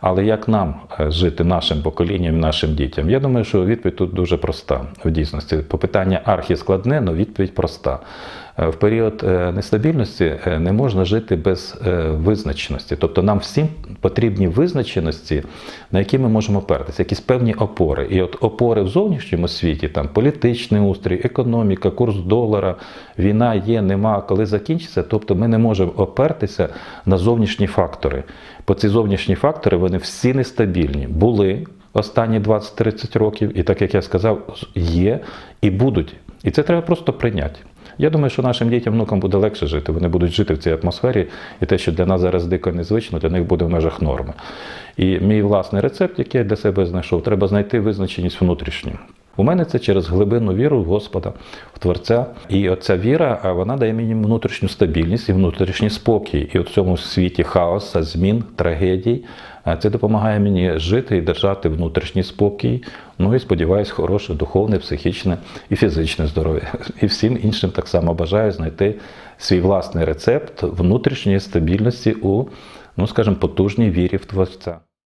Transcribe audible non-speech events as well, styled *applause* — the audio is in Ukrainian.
Але як нам е, жити нашим поколінням, нашим дітям? Я думаю, що відповідь тут дуже проста в дійсності. По питання архі складне, але відповідь проста. Е, В період е, нестабільності е, не можна жити без визначеності. Тобто нам всім потрібні визначеності, на які ми можемо опертися, якісь певні опори. І от опори в зовнішньому світі, там політичний устрій, економіка, курс долара, війна є, нема, коли закінчиться. Тобто ми не можемо опертися на зовнішні фактори. Бо ці зовнішні фактори вони всі нестабільні. Були останні 20-30 років, і так як я сказав, є і будуть. І це треба просто прийняти. Я думаю, що нашим дітям, внукам буде легше жити. Вони будуть жити в цій атмосфері, і те, що для нас зараз дико незвично, для них буде в межах норми. І мій власний рецепт, який я для себе знайшов, треба знайти визначеність внутрішню. У мене це через глибинну віру в Господа, в Творця. І оця віра, вона дає мені внутрішню стабільність і внутрішній спокій. І в цьому світі хаоса, змін, трагедій. Це допомагає мені жити і держати внутрішній спокій. Ну і сподіваюсь, хороше духовне, психічне і фізичне здоров'я. *laughs* І всім іншим так само бажаю знайти свій власний рецепт внутрішньої стабільності у, ну скажімо, потужній вірі в Творця.